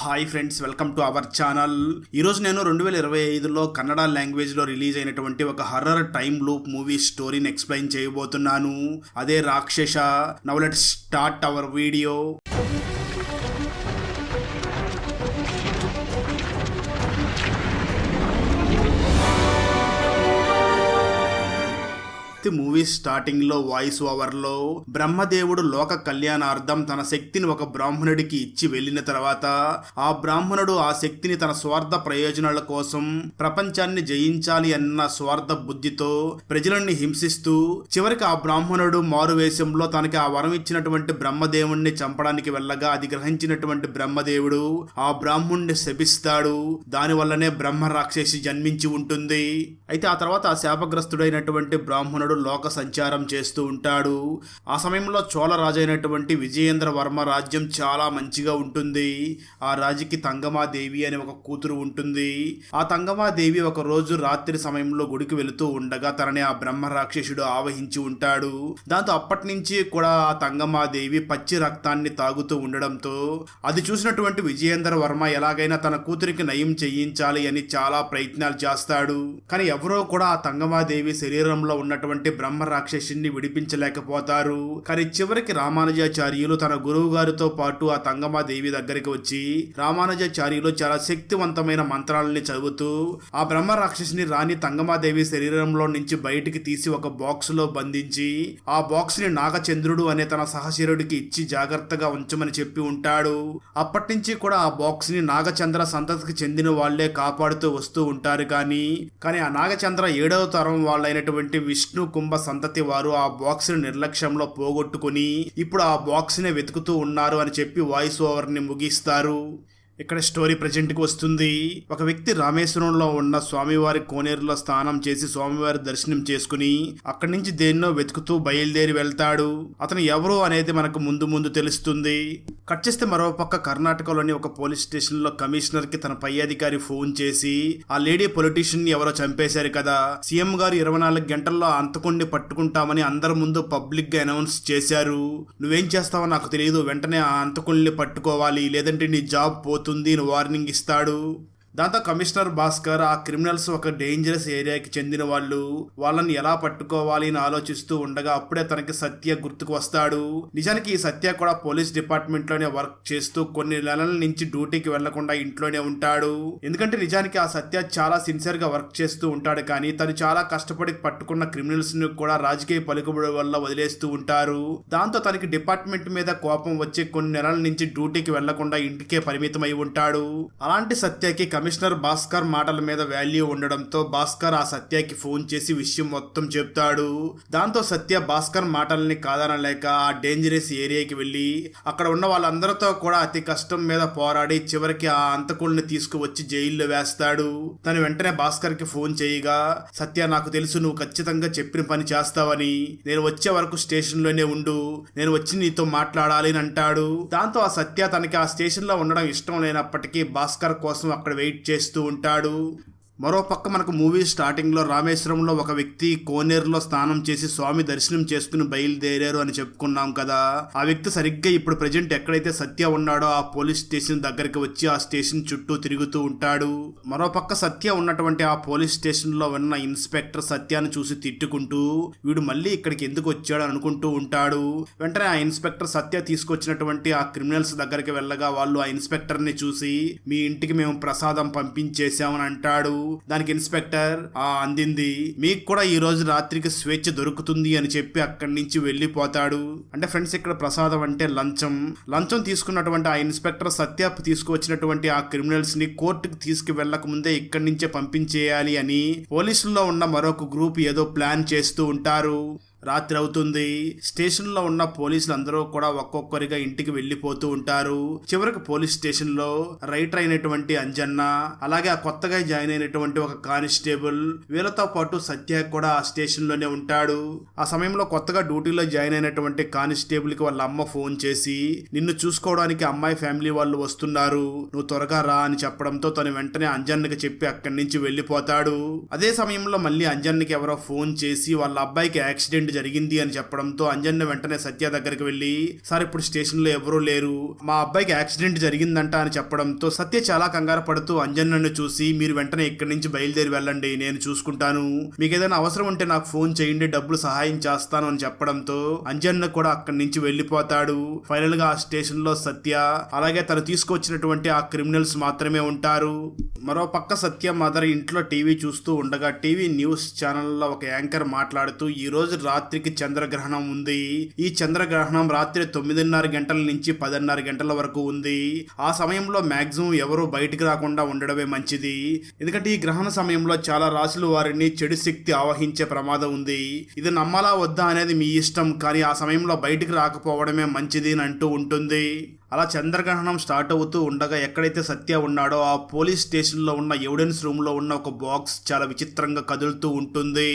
Hi friends welcome to our channel. ఈరోజు నేను రెండు వేల ఇరవై ఐదులో కన్నడ లాంగ్వేజ్లో రిలీజ్ అయినటువంటి ఒక హర్రర్ టైమ్ లూప్ మూవీ స్టోరీని ఎక్స్ప్లెయిన్ చేయబోతున్నాను. అదే Rakshasa. Now let start our video. పూర్తి మూవీ స్టార్టింగ్లో వాయిస్ ఓవర్లో బ్రహ్మదేవుడు లోక కళ్యాణార్థం తన శక్తిని ఒక బ్రాహ్మణుడికి ఇచ్చి వెళ్ళిన తర్వాత ఆ బ్రాహ్మణుడు ఆ శక్తిని తన స్వార్థ ప్రయోజనాల కోసం ప్రపంచాన్ని జయించాలి అన్న స్వార్థ బుద్ధితో ప్రజలని హింసిస్తూ చివరికి ఆ బ్రాహ్మణుడు మారువేషంలో తనకి ఆ వరం ఇచ్చినటువంటి బ్రహ్మదేవుణ్ణి చంపడానికి వెళ్ళగా అది గ్రహించినటువంటి బ్రహ్మదేవుడు ఆ బ్రాహ్మణ్ణి శపిస్తాడు. దాని వల్లనే బ్రహ్మ రాక్షసి జన్మించి ఉంటుంది. అయితే ఆ తర్వాత ఆ శాపగ్రస్తుడైనటువంటి బ్రాహ్మణుడు లోక సంచారం చేస్తూ ఉంటాడు. ఆ సమయంలో చోళరాజు అయినటువంటి విజయేంద్ర వర్మ రాజ్యం చాలా మంచిగా ఉంటుంది. ఆ రాజుకి తంగమాదేవి అనే ఒక కూతురు ఉంటుంది. ఆ తంగమాదేవి ఒక రోజు రాత్రి సమయంలో గుడికి వెళుతూ ఉండగా తనని ఆ బ్రహ్మ రాక్షసుడు ఆవహించి ఉంటాడు. దాంతో అప్పటి నుంచి కూడా ఆ తంగమాదేవి పచ్చి రక్తాన్ని తాగుతూ ఉండడంతో అది చూసినటువంటి విజయేంద్ర వర్మ ఎలాగైనా తన కూతురికి నయం చేయించాలి అని చాలా ప్రయత్నాలు చేస్తాడు. కానీ ఎవరో కూడా ఆ తంగమాదేవి శరీరంలో ఉన్నటువంటి బ్రహ్మ రాక్షసుని విడిపించలేకపోతారు. కానీ చివరికి రామానుజాచార్యులు తన గురువు గారితో పాటు ఆ తంగమాదేవి దగ్గరికి వచ్చి రామానుజాచార్యులు చాలా శక్తివంతమైన మంత్రాలని చదువుతూ ఆ బ్రహ్మ రాక్షసుని రాణి తంగమాదేవి శరీరంలో నుంచి బయటికి తీసి ఒక బాక్స్లో బంధించి ఆ బాక్స్ని నాగచంద్రుడు అనే తన సహశీరుడికి ఇచ్చి జాగ్రత్తగా ఉంచమని చెప్పి ఉంటాడు. అప్పటి నుంచి కూడా ఆ బాక్స్ని నాగచంద్ర సంతతికి చెందిన వాళ్ళే కాపాడుతూ వస్తూ ఉంటారు కానీ కానీ ఆ నాగచంద్ర ఏడవ తరం వాళ్ళైనటువంటి విష్ణు కుంభ సంతతి వారు ఆ బాక్స్ని నిర్లక్ష్యంలో పోగొట్టుకుని ఇప్పుడు ఆ బాక్స్ని వెతుకుతూ ఉన్నారు అని చెప్పి వాయిస్ ఓవర్ని ముగిస్తారు. ఇక్కడ స్టోరీ ప్రజెంట్కి వస్తుంది. ఒక వ్యక్తి రామేశ్వరంలో ఉన్న స్వామివారి కోనేరులో స్నానం చేసి స్వామివారి దర్శనం చేసుకుని అక్కడి నుంచి దేన్నో వెతుకుతూ బయలుదేరి వెళ్తాడు. అతను ఎవరు అనేది మనకు ముందు ముందు తెలుస్తుంది. కట్ చేస్తే మరో పక్క కర్ణాటకలోని ఒక పోలీస్ స్టేషన్లో కమిషనర్కి తన పై అధికారి ఫోన్ చేసి ఆ లేడీ పొలిటీషియన్ని ఎవరో చంపేశారు కదా. సీఎం గారు ఇరవై నాలుగు గంటల్లో అంతకుండి పట్టుకుంటామని అందరి ముందు పబ్లిక్గా అనౌన్స్ చేశారు. నువ్వేం చేస్తావో నాకు తెలియదు వెంటనే ఆ అంతకుల్ని పట్టుకోవాలి. లేదంటే నీ జాబ్ పోతుంది. అని వార్నింగ్ ఇస్తాడు. దాంతో కమిషనర్ భాస్కర్ ఆ క్రిమినల్స్ ఒక డేంజరస్ ఏరియాకి చెందిన వాళ్ళు వాళ్ళని ఎలా పట్టుకోవాలి అని ఆలోచిస్తూ ఉండగా అప్పుడే తనకి సత్య గుర్తుకు వస్తాడు. నిజానికి ఈ సత్య కూడా పోలీస్ డిపార్ట్మెంట్లోనే వర్క్ చేస్తూ కొన్ని నెలల నుంచి డ్యూటీకి వెళ్ళకుండా ఇంట్లోనే ఉంటాడు. ఎందుకంటే నిజానికి ఆ సత్య చాలా సిన్సియర్గా వర్క్ చేస్తూ ఉంటాడు కానీ తను చాలా కష్టపడి పట్టుకున్న క్రిమినల్స్ని కూడా రాజకీయ పలుకుబడి వల్ల వదిలేస్తూ ఉంటారు. దాంతో తనకి డిపార్ట్మెంట్ మీద కోపం వచ్చి కొన్ని నెలల నుంచి డ్యూటీకి వెళ్ళకుండా ఇంటికే పరిమితమై ఉంటాడు. అలాంటి సత్యకి కమిషనర్ భాస్కర్ మాటల మీద వాల్యూ ఉండడంతో భాస్కర్ ఆ సత్యకి ఫోన్ చేసి విషయం మొత్తం చెప్తాడు. దాంతో సత్య భాస్కర్ మాటల్ని కాదనలేక ఆ డేంజరస్ ఏరియాకి వెళ్ళి అక్కడ ఉన్న వాళ్ళందరితో కూడా అతి కష్టం మీద పోరాడి చివరికి ఆ అంతకుల్ని తీసుకువచ్చి జైల్లో వేస్తాడు. తను వెంటనే భాస్కర్కి ఫోన్ చేయగా సత్య నాకు తెలుసు నువ్వు ఖచ్చితంగా చెప్పిన పని చేస్తావని. నేను వచ్చే వరకు స్టేషన్లోనే ఉండు. నేను వచ్చి నీతో మాట్లాడాలి అని అంటాడు. దాంతో ఆ సత్య తనకి ఆ స్టేషన్లో ఉండడం ఇష్టం లేనప్పటికీ భాస్కర్ కోసం అక్కడ వెయిట్ చేస్తూ ఉంటాడు. మరోపక్క మనకు మూవీ స్టార్టింగ్లో రామేశ్వరంలో ఒక వ్యక్తి కోనేరులో స్నానం చేసి స్వామి దర్శనం చేసుకుని బయలుదేరారు అని చెప్పుకున్నాం కదా. ఆ వ్యక్తి సరిగ్గా ఇప్పుడు ప్రజెంట్ ఎక్కడైతే సత్య ఉన్నాడో ఆ పోలీస్ స్టేషన్ దగ్గరికి వచ్చి ఆ స్టేషన్ చుట్టూ తిరుగుతూ ఉంటాడు. మరోపక్క సత్య ఉన్నటువంటి ఆ పోలీస్ స్టేషన్లో ఉన్న ఇన్స్పెక్టర్ సత్యాన్ని చూసి తిట్టుకుంటూ వీడు మళ్ళీ ఇక్కడికి ఎందుకు వచ్చాడు? అనుకుంటూ ఉంటాడు. వెంటనే ఆ ఇన్స్పెక్టర్ సత్య తీసుకొచ్చినటువంటి ఆ క్రిమినల్స్ దగ్గరికి వెళ్ళగా వాళ్ళు ఆ ఇన్స్పెక్టర్ని చూసి మీ ఇంటికి మేము ప్రసాదం పంపించేశామని అంటాడు. దానికి ఇన్స్పెక్టర్ ఆ అందింది. మీకు కూడా ఈ రోజు రాత్రికి స్వేచ్ఛ దొరుకుతుంది అని చెప్పి అక్కడి నుంచి వెళ్ళిపోతాడు. అంటే ఫ్రెండ్స్ ఇక్కడ ప్రసాదం అంటే లంచం. లంచం తీసుకున్నటువంటి ఆ ఇన్స్పెక్టర్ సత్య తీసుకువచ్చినటువంటి ఆ క్రిమినల్స్ని కోర్టుకు తీసుకు వెళ్ళక ముందే ఇక్కడి నుంచే పంపించేయాలి అని పోలీసుల్లో ఉన్న మరొక గ్రూప్ ఏదో ప్లాన్ చేస్తూ ఉంటారు. రాత్రి అవుతుంది. స్టేషన్లో ఉన్న పోలీసులు అందరూ కూడా ఒక్కొక్కరిగా ఇంటికి వెళ్ళిపోతూ ఉంటారు. చివరికి పోలీస్ స్టేషన్లో రైటర్ అయినటువంటి అంజన్న అలాగే ఆ కొత్తగా జాయిన్ అయినటువంటి ఒక కానిస్టేబుల్ వీళ్ళతో పాటు సత్య కూడా ఆ స్టేషన్లోనే ఉంటాడు. ఆ సమయంలో కొత్తగా డ్యూటీలో జాయిన్ అయినటువంటి కానిస్టేబుల్కి వాళ్ళ అమ్మ ఫోన్ చేసి నిన్ను చూసుకోవడానికి అమ్మాయి ఫ్యామిలీ వాళ్ళు వస్తున్నారు. నువ్వు త్వరగా రా అని చెప్పడంతో తను వెంటనే అంజన్నకి చెప్పి అక్కడి నుంచి వెళ్ళిపోతాడు అదే సమయంలో మళ్ళీ అంజన్నకి ఎవరో ఫోన్ చేసి వాళ్ళ అబ్బాయికి యాక్సిడెంట్ యాక్సిడెంట్ జరిగింది అని చెప్పడంతో అంజన్న వెంటనే సత్య దగ్గరికి వెళ్ళి సార్ ఇప్పుడు స్టేషన్లో ఎవరూ లేరు. మా అబ్బాయికి యాక్సిడెంట్ జరిగిందంట అని చెప్పడంతో సత్య చాలా కంగారు పడుతూ అంజన్నను చూసి మీరు వెంటనే ఇక్కడి నుంచి బయలుదేరి వెళ్ళండి. నేను చూసుకుంటాను. మీకు ఏదైనా అవసరం ఉంటే నాకు ఫోన్ చేయండి. డబ్బులు సహాయం చేస్తాను అని చెప్పడంతో అంజన్న కూడా అక్కడి నుంచి వెళ్ళిపోతాడు. ఫైనల్గా ఆ స్టేషన్లో సత్య అలాగే తను తీసుకొచ్చినటువంటి ఆ క్రిమినల్స్ మాత్రమే ఉంటారు. మరో పక్క సత్య మదర్ ఇంట్లో టీవీ చూస్తూ ఉండగా టీవీ న్యూస్ ఛానల్లో ఒక యాంకర్ మాట్లాడుతూ ఈ రోజు రాత్రికి చంద్రగ్రహణం ఉంది. ఈ చంద్రగ్రహణం రాత్రి తొమ్మిదిన్నర గంటల నుంచి పదిన్నర గంటల వరకు ఉంది. ఆ సమయంలో మాక్సిమం ఎవరు బయటికి రాకుండా ఉండడమే మంచిది. ఎందుకంటే ఈ గ్రహణ సమయంలో చాలా రాశులు వారిని చెడు శక్తి ఆవహించే ప్రమాదం ఉంది. ఇది నమ్మాలా వద్దా అనేది మీ ఇష్టం కానీ ఆ సమయంలో బయటికి రాకపోవడమే మంచిది అని అంటూ ఉంటుంది. అలా చంద్రగ్రహణం స్టార్ట్ అవుతూ ఉండగా ఎక్కడైతే సత్య ఉన్నాడో ఆ పోలీస్ స్టేషన్లో ఉన్న ఎవిడెన్స్ రూమ్లో ఉన్న ఒక బాక్స్ చాలా విచిత్రంగా కదులుతూ ఉంటుంది.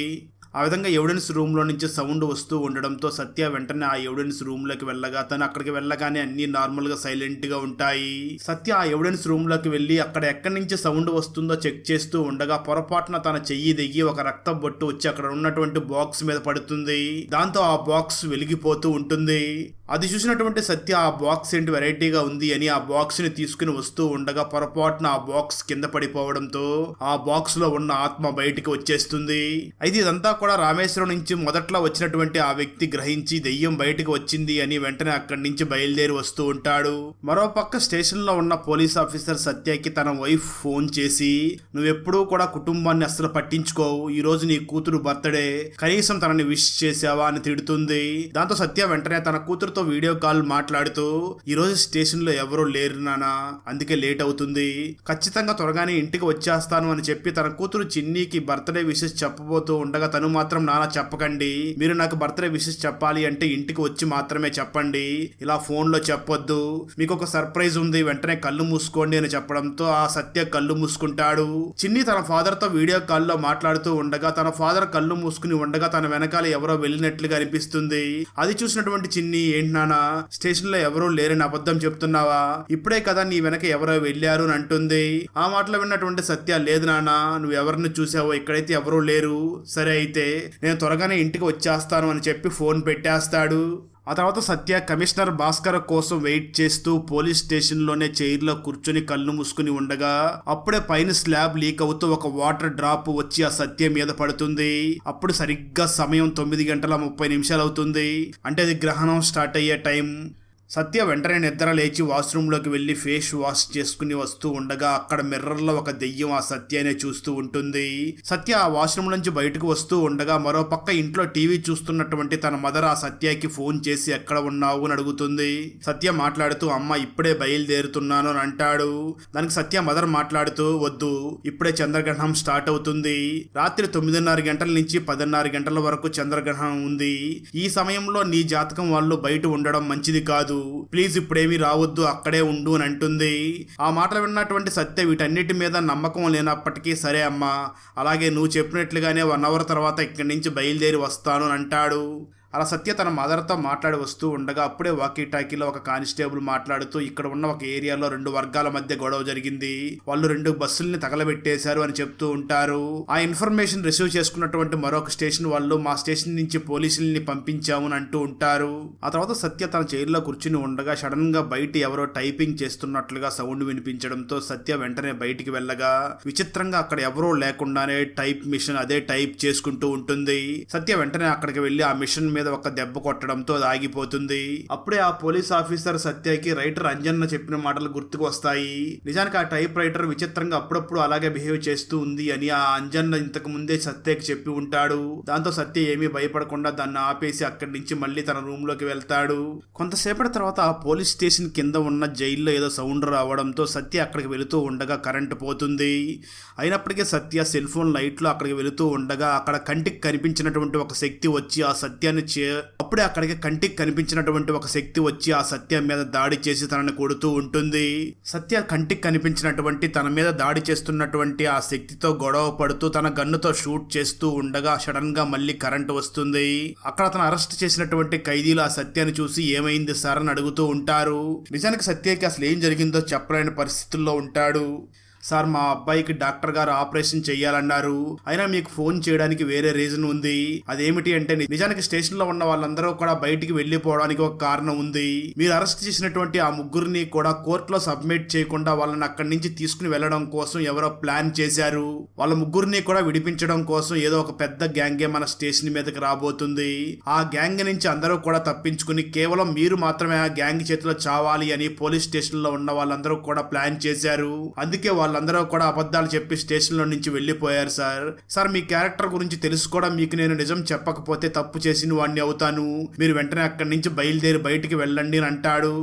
ఆ విధంగా ఎవిడెన్స్ రూమ్లో నుంచి సౌండ్ వస్తూ ఉండడంతో సత్య వెంటనే ఆ ఎవిడెన్స్ రూమ్లోకి వెళ్ళగా తను అక్కడికి వెళ్ళగానే అన్ని నార్మల్గా సైలెంట్గా ఉంటాయి. సత్య ఆ ఎవిడెన్స్ రూమ్లోకి వెళ్ళి అక్కడ ఎక్కడి నుంచి సౌండ్ వస్తుందో చెక్ చేస్తూ ఉండగా పొరపాటున తన చెయ్యి దిగి ఒక రక్త బొట్టు వచ్చి అక్కడ ఉన్నటువంటి బాక్స్ మీద పడుతుంది. దాంతో ఆ బాక్స్ వెలిగిపోతూ ఉంటుంది. అది చూసినటువంటి సత్య ఆ బాక్స్ ఏంటి వెరైటీగా ఉంది అని ఆ బాక్స్ని తీసుకుని వస్తూ ఉండగా పొరపాటున ఆ బాక్స్ కింద పడిపోవడంతో ఆ బాక్స్లో ఉన్న ఆత్మ బయటికి వచ్చేస్తుంది. అయితే ఇదంతా కూడా రామేశ్వరం నుంచి మొదట్లో వచ్చినటువంటి ఆ వ్యక్తి గ్రహించి దెయ్యం బయటకు వచ్చింది అని వెంటనే అక్కడి నుంచి బయలుదేరి వస్తూ ఉంటాడు. మరో పక్క స్టేషన్లో ఉన్న పోలీస్ ఆఫీసర్ సత్యకి తన వైఫ్ ఫోన్ చేసి నువ్వెప్పుడూ కూడా కుటుంబాన్ని అస్సలు పట్టించుకోవు. ఈ రోజు నీ కూతురు బర్త్డే. కనీసం తనని విష్ చేసావా? అని తిడుతుంది. దాంతో సత్య వెంటనే తన కూతురుతో వీడియో కాల్ మాట్లాడుతూ ఈ రోజు స్టేషన్లో ఎవరూ లేరు నానా. అందుకే లేట్ అవుతుంది. ఖచ్చితంగా త్వరగానే ఇంటికి వచ్చేస్తాను అని చెప్పి తన కూతురు చిన్నీకి బర్త్డే విషెస్ చెప్పబోతూ ఉండగా తను మాత్రం నానా చెప్పకండి. మీరు నాకు బర్త్డే విషెస్ చెప్పాలి అంటే ఇంటికి వచ్చి మాత్రమే చెప్పండి. ఇలా ఫోన్లో చెప్పొద్దు. మీకు ఒక సర్ప్రైజ్ ఉంది వెంటనే కళ్ళు మూసుకోండి అని చెప్పడంతో ఆ సత్య కళ్ళు మూసుకుంటాడు. చిన్ని తన ఫాదర్తో వీడియో కాల్లో మాట్లాడుతూ ఉండగా తన ఫాదర్ కళ్ళు మూసుకుని ఉండగా తన వెనకాల ఎవరో వెళ్ళినట్లుగా అనిపిస్తుంది. అది చూసినటువంటి చిన్ని ఏంటి నానా స్టేషన్లో ఎవరూ లేరని అబద్ధం చెప్తున్నావా? ఇప్పుడే కదా నీ వెనక ఎవరో వెళ్ళారు అని అంటుంది. ఆ మాటలు విన్నటువంటి సత్య లేదు నానా నువ్వు ఎవరిని చూసావో ఇక్కడైతే ఎవరూ లేరు సరే అయితే నేను త్వరగానే ఇంటికి వచ్చేస్తాను అని చెప్పి ఫోన్ పెట్టేస్తాడు. ఆ తర్వాత సత్య కమిషనర్ భాస్కర్ కోసం వెయిట్ చేస్తూ పోలీస్ స్టేషన్లోనే చైర్లో కూర్చొని కళ్ళు మూసుకుని ఉండగా అప్పుడే పైన స్లాబ్ లీక్ అవుతూ ఒక వాటర్ డ్రాప్ వచ్చి ఆ సత్య మీద పడుతుంది. అప్పుడు సరిగ్గా సమయం తొమ్మిది గంటల ముప్పై నిమిషాలు అవుతుంది. అంటే అది గ్రహణం స్టార్ట్ అయ్యే టైం. సత్య వెంటనే నిద్ర లేచి వాష్రూంలోకి వెళ్ళి ఫేస్ వాష్ చేసుకుని వస్తూ ఉండగా అక్కడ మిర్రర్లో ఒక దెయ్యం ఆ సత్యనే చూస్తూ ఉంటుంది. సత్య ఆ వాష్రూమ్ నుంచి బయటకు వస్తూ ఉండగా మరో పక్క ఇంట్లో టీవీ చూస్తున్నటువంటి తన మదర్ ఆ సత్యకి ఫోన్ చేసి ఎక్కడ ఉన్నావు? అని అడుగుతుంది. సత్య మాట్లాడుతూ అమ్మ ఇప్పుడే బయలుదేరుతున్నాను అని అంటాడు. దానికి సత్య మదర్ మాట్లాడుతూ వద్దు ఇప్పుడే చంద్రగ్రహణం స్టార్ట్ అవుతుంది. రాత్రి తొమ్మిదిన్నర గంటల నుంచి పదిన్నర గంటల వరకు చంద్రగ్రహణం ఉంది. ఈ సమయంలో నీ జాతకం వాళ్ళు బయట ఉండడం మంచిది కాదు. ప్లీజ్ ఇప్పుడేమీ రావద్దు అక్కడే ఉండు అని అంటుంది. ఆ మాటలు విన్నటువంటి సత్య వీటన్నిటి మీద నమ్మకం లేనప్పటికీ సరే అమ్మా అలాగే నువ్వు చెప్పినట్లుగానే వన్ అవర్ తర్వాత ఇక్కడి నుంచి బయలుదేరి వస్తాను అని అంటాడు. అలా సత్య తన మదర్తో మాట్లాడి వస్తూ ఉండగా అప్పుడే వాకీ టాకీలో ఒక కానిస్టేబుల్ మాట్లాడుతూ ఇక్కడ ఉన్న ఒక ఏరియాలో రెండు వర్గాల మధ్య గొడవ జరిగింది. వాళ్ళు రెండు బస్సుల్ని తగలబెట్టేశారు అని చెప్తూ ఉంటారు. ఆ ఇన్ఫర్మేషన్ రిసీవ్ చేసుకున్నటువంటి మరొక స్టేషన్ వాళ్ళు మా స్టేషన్ నుంచి పోలీసుల్ని పంపించాము అని అంటూ ఉంటారు. ఆ తర్వాత సత్య తన చైర్లో కూర్చుని ఉండగా సడన్గా బయట ఎవరో టైపింగ్ చేస్తున్నట్లుగా సౌండ్ వినిపించడంతో సత్య వెంటనే బయటికి వెళ్ళగా విచిత్రంగా అక్కడ ఎవరో లేకుండానే టైప్ మిషన్ అదే టైప్ చేసుకుంటూ ఉంటుంది. సత్య వెంటనే అక్కడికి వెళ్ళి ఆ మిషన్ మీద ఒక దెబ్బ కొట్టడంతో అది ఆగిపోతుంది. అప్పుడే ఆ పోలీస్ ఆఫీసర్ సత్యకి రైటర్ అంజన్న చెప్పిన మాటలు గుర్తుకు వస్తాయి. నిజానికి ఆ టైప్ రైటర్ విచిత్రంగా అప్పుడప్పుడు అలాగే బిహేవ్ చేస్తూ ఉంది అని ఆ అంజన్న ఇంతకు ముందే సత్యకి చెప్పి ఉంటాడు. దాంతో సత్య ఏమీ భయపడకుండా దాన్ని ఆపేసి అక్కడి నుంచి మళ్ళీ తన రూమ్లోకి వెళ్తాడు. కొంతసేపటి తర్వాత ఆ పోలీస్ స్టేషన్ కింద ఉన్న జైల్లో ఏదో సౌండ్ రావడంతో సత్య అక్కడికి వెళుతూ ఉండగా కరెంటు పోతుంది. అయినప్పటికీ సత్య సెల్ ఫోన్ లైట్లో అక్కడికి వెళుతూ ఉండగా అక్కడ కంటికి కనిపించినటువంటి ఒక శక్తి వచ్చి ఆ సత్యాన్ని చే అప్పుడే అక్కడికి కంటికి కనిపించినటువంటి ఒక శక్తి వచ్చి ఆ సత్యం మీద దాడి చేసి తనని కొడుతూ ఉంటుంది. సత్య కంటికి కనిపించినటువంటి తన మీద దాడి చేస్తున్నటువంటి ఆ శక్తితో గొడవ పడుతూ తన గన్నుతో షూట్ చేస్తూ ఉండగా సడన్గా మళ్ళీ కరెంట్ వస్తుంది. అక్కడ తను అరెస్ట్ చేసినటువంటి ఖైదీలు ఆ సత్యాన్ని చూసి ఏమైంది సార్ అని అడుగుతూ ఉంటారు. నిజానికి సత్యకి అసలు ఏం జరిగిందో చెప్పలేని పరిస్థితుల్లో ఉంటాడు. సార్ మా అబ్బాయికి డాక్టర్ గారు ఆపరేషన్ చేయాలన్నారు అయినా మీకు ఫోన్ చేయడానికి వేరే రీజన్ ఉంది. అదేమిటి అంటే నిజానికి స్టేషన్లో ఉన్న వాళ్ళందరూ కూడా బయటికి వెళ్ళిపోవడానికి ఒక కారణం ఉంది. మీరు అరెస్ట్ చేసినటువంటి ఆ ముగ్గురిని కూడా కోర్టులో సబ్మిట్ చేయకుండా వాళ్ళని అక్కడి నుంచి తీసుకుని వెళ్ళడం కోసం ఎవరో ప్లాన్ చేశారు. వాళ్ళ ముగ్గురిని కూడా విడిపించడం కోసం ఏదో ఒక పెద్ద గ్యాంగే మన స్టేషన్ మీదకి రాబోతుంది. ఆ గ్యాంగ్ నుంచి అందరూ కూడా తప్పించుకుని కేవలం మీరు మాత్రమే ఆ గ్యాంగ్ చేతిలో చావాలి అని పోలీస్ స్టేషన్లో ఉన్న వాళ్ళందరూ కూడా ప్లాన్ చేశారు. అందుకే వాళ్ళందరూ కూడా అబద్ధాలు చెప్పి స్టేషన్లో నుంచి వెళ్ళిపోయారు సార్. సార్ మీ క్యారెక్టర్ గురించి తెలుసుకోవడం మీకు నేను నిజం చెప్పకపోతే తప్పు చేసిన వాడిని అవుతాను. మీరు వెంటనే అక్కడి నుంచి బయలుదేరి బయటికి వెళ్ళండి అని అంటాడు.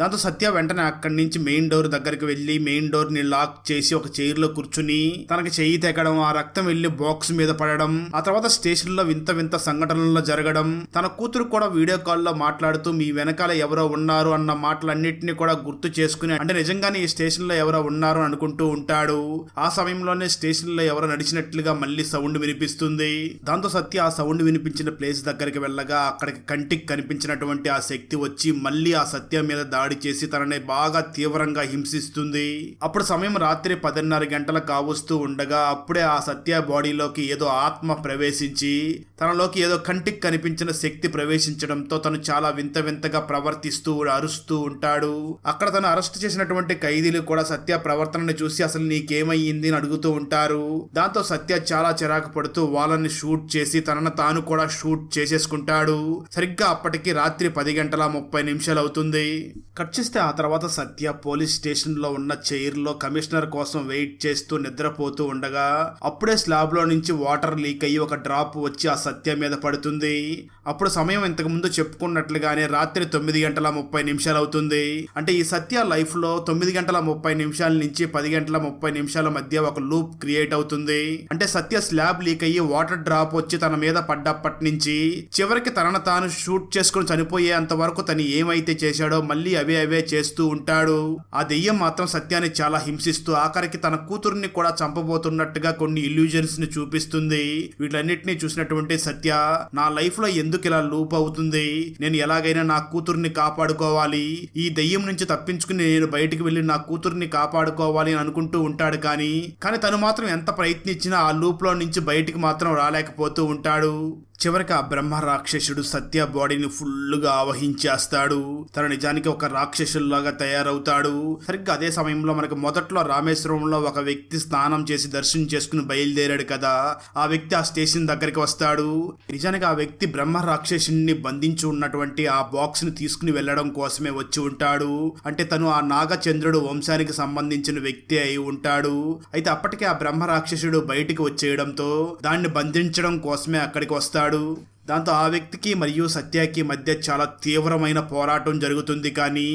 దాంతో సత్య వెంటనే అక్కడి నుంచి మెయిన్ డోర్ దగ్గరికి వెళ్ళి మెయిన్ డోర్ని లాక్ చేసి ఒక చైర్లో కూర్చుని తనకి చెయ్యి తెగడం ఆ రక్తం వెళ్ళి బాక్స్ మీద పడడం ఆ తర్వాత స్టేషన్లో వింత వింత సంఘటనలు జరగడం తన కూతురు కూడా వీడియో కాల్లో మాట్లాడుతూ మీ వెనకాల ఎవరో ఉన్నారు అన్న మాటలన్నింటినీ కూడా గుర్తు చేసుకుని అంటే నిజంగానే ఈ స్టేషన్లో ఎవరో ఉన్నారు అనుకుంటూ ఉంటాడు. ఆ సమయంలోనే స్టేషన్లో ఎవరో నడిచినట్లుగా మళ్ళీ సౌండ్ వినిపిస్తుంది. దాంతో సత్య ఆ సౌండ్ వినిపించిన ప్లేస్ దగ్గరికి వెళ్ళగా అక్కడికి కంటికి కనిపించినటువంటి ఆ శక్తి వచ్చి మళ్ళీ ఆ సత్య మీద దాడి చేసి తనని బాగా తీవ్రంగా హింసిస్తుంది. అప్పుడు సమయం రాత్రి పదిన్నర గంటల కావస్తూ ఉండగా అప్పుడే ఆ సత్య బాడీలోకి ఏదో ఆత్మ ప్రవేశించి తనలోకి ఏదో కంటికి కనిపించిన శక్తి ప్రవేశించడంతో తను చాలా వింత వింతగా ప్రవర్తిస్తూ అరుస్తూ ఉంటాడు. అక్కడ తను అరెస్ట్ చేసినటువంటి ఖైదీలు కూడా సత్య ప్రవర్తనని చూసి అసలు నీకేమయ్యింది అని అడుగుతూ ఉంటారు. దాంతో సత్య చాలా చిరాకు పడుతూ వాళ్ళని షూట్ చేసి తనను తాను కూడా షూట్ చేసేసుకుంటాడు. సరిగ్గా అప్పటికి రాత్రి పది గంటల ముప్పై నిమిషాలు అవుతుంది. కట్ చేస్తే ఆ తర్వాత సత్య పోలీస్ స్టేషన్లో ఉన్న చైర్లో కమిషనర్ కోసం వెయిట్ చేస్తూ నిద్రపోతూ ఉండగా అప్పుడే స్లాబ్లో నుంచి వాటర్ లీక్ అయ్యి ఒక డ్రాప్ వచ్చి ఆ సత్య మీద పడుతుంది. అప్పుడు సమయం ఇంతకు ముందు చెప్పుకున్నట్లుగానే రాత్రి తొమ్మిది గంటల ముప్పై నిమిషాలు అవుతుంది అంటే ఈ సత్య లైఫ్లో తొమ్మిది గంటల ముప్పై నిమిషాల నుంచి పది గంటల ముప్పై నిమిషాల మధ్య ఒక లూప్ క్రియేట్ అవుతుంది. అంటే సత్య స్లాబ్ లీక్ అయ్యి వాటర్ డ్రాప్ వచ్చి తన మీద పడ్డప్పటి నుంచి చివరికి తనను తాను షూట్ చేసుకుని చనిపోయేంత వరకు తను ఏమైతే చేశాడో మళ్ళీ అవి అవే చేస్తూ ఉంటాడు. ఆ దెయ్యం మాత్రం సత్యాన్ని చాలా హింసిస్తూ ఆఖరికి తన కూతుర్ని కూడా చంపబోతున్నట్టుగా కొన్ని ఇల్యూజన్స్ని చూపిస్తుంది. వీటన్నిటిని చూసినటువంటి సత్య నా లైఫ్లో ఎందుకు ఇలా లూప్ అవుతుంది? నేను ఎలాగైనా నా కూతుర్ని కాపాడుకోవాలి. ఈ దెయ్యం నుంచి తప్పించుకుని నేను బయటికి వెళ్ళి నా కూతుర్ని కాపాడుకోవాలి అని అనుకుంటూ ఉంటాడు కానీ కానీ తను మాత్రం ఎంత ప్రయత్నించినా ఆ లూప్లో నుంచి బయటికి మాత్రం రాలేకపోతూ ఉంటాడు. చివరికి ఆ బ్రహ్మ రాక్షసుడు సత్య బాడీని ఫుల్గా ఆవహించేస్తాడు. తన నిజానికి ఒక రాక్షసుల్లాగా తయారవుతాడు. సరిగ్గా అదే సమయంలో మనకు మొదట్లో రామేశ్వరంలో ఒక వ్యక్తి స్నానం చేసి దర్శనం చేసుకుని బయలుదేరాడు కదా. ఆ వ్యక్తి ఆ స్టేషన్ దగ్గరికి వస్తాడు. నిజానికి ఆ వ్యక్తి బ్రహ్మ రాక్షసుని బంధించి ఉన్నటువంటి ఆ బాక్స్ని తీసుకుని వెళ్ళడం కోసమే వచ్చి ఉంటాడు. అంటే తను ఆ నాగచంద్రుడు వంశానికి సంబంధించిన వ్యక్తి అయి ఉంటాడు. అయితే అప్పటికే ఆ బ్రహ్మ రాక్షసుడు బయటికి వచ్చేయడంతో దాన్ని బంధించడం కోసమే అక్కడికి వస్తాడు. దాంతో ఆ వ్యక్తికి మరియు సత్యకి మధ్య చాలా తీవ్రమైన పోరాటం జరుగుతుంది కానీ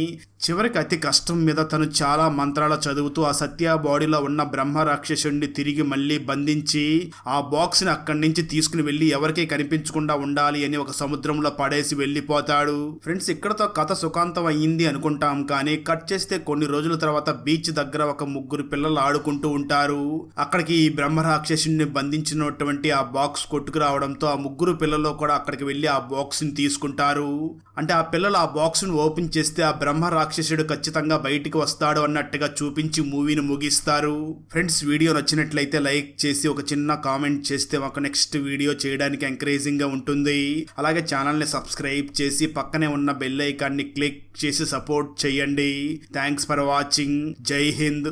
చివరికి అతి కష్టం మీద తను చాలా మంత్రాలు చదువుతూ ఆ సత్య బాడీలో ఉన్న బ్రహ్మ రాక్షసుడిని తిరిగి మళ్ళీ బంధించి ఆ బాక్స్ని అక్కడి నుంచి తీసుకుని వెళ్ళి ఎవరికీ కనిపించకుండా ఉండాలి అని ఒక సముద్రంలో పడేసి వెళ్ళిపోతాడు. ఫ్రెండ్స్ ఇక్కడతో కథ సుఖాంతం అయ్యింది అనుకుంటాం కానీ కట్ చేస్తే కొన్ని రోజుల తర్వాత బీచ్ దగ్గర ఒక ముగ్గురు పిల్లలు ఆడుకుంటూ ఉంటారు. అక్కడికి ఈ బ్రహ్మ రాక్షసుడిని బంధించినటువంటి ఆ బాక్స్ కొట్టుకురావడంతో ఆ ముగ్గురు పిల్లలు కూడా అక్కడికి వెళ్ళి ఆ బాక్స్ని తీసుకుంటారు. అంటే ఆ పిల్లలు ఆ బాక్స్ని ఓపెన్ చేస్తే ఆ బ్రహ్మ రాక్షసుడు ఖచ్చితంగా బయటికి వస్తాడు అన్నట్టుగా చూపించి మూవీని ముగిస్తారు. ఫ్రెండ్స్ వీడియో నచ్చినట్లయితే లైక్ చేసి ఒక చిన్న కామెంట్ చేస్తే ఒక నెక్స్ట్ వీడియో చేయడానికి ఎంకరేజింగ్గా ఉంటుంది. అలాగే ఛానల్ని సబ్స్క్రైబ్ చేసి పక్కనే ఉన్న బెల్ ఐకాన్ని క్లిక్ చేసి సపోర్ట్ చేయండి. Thanks for watching. జై హింద్.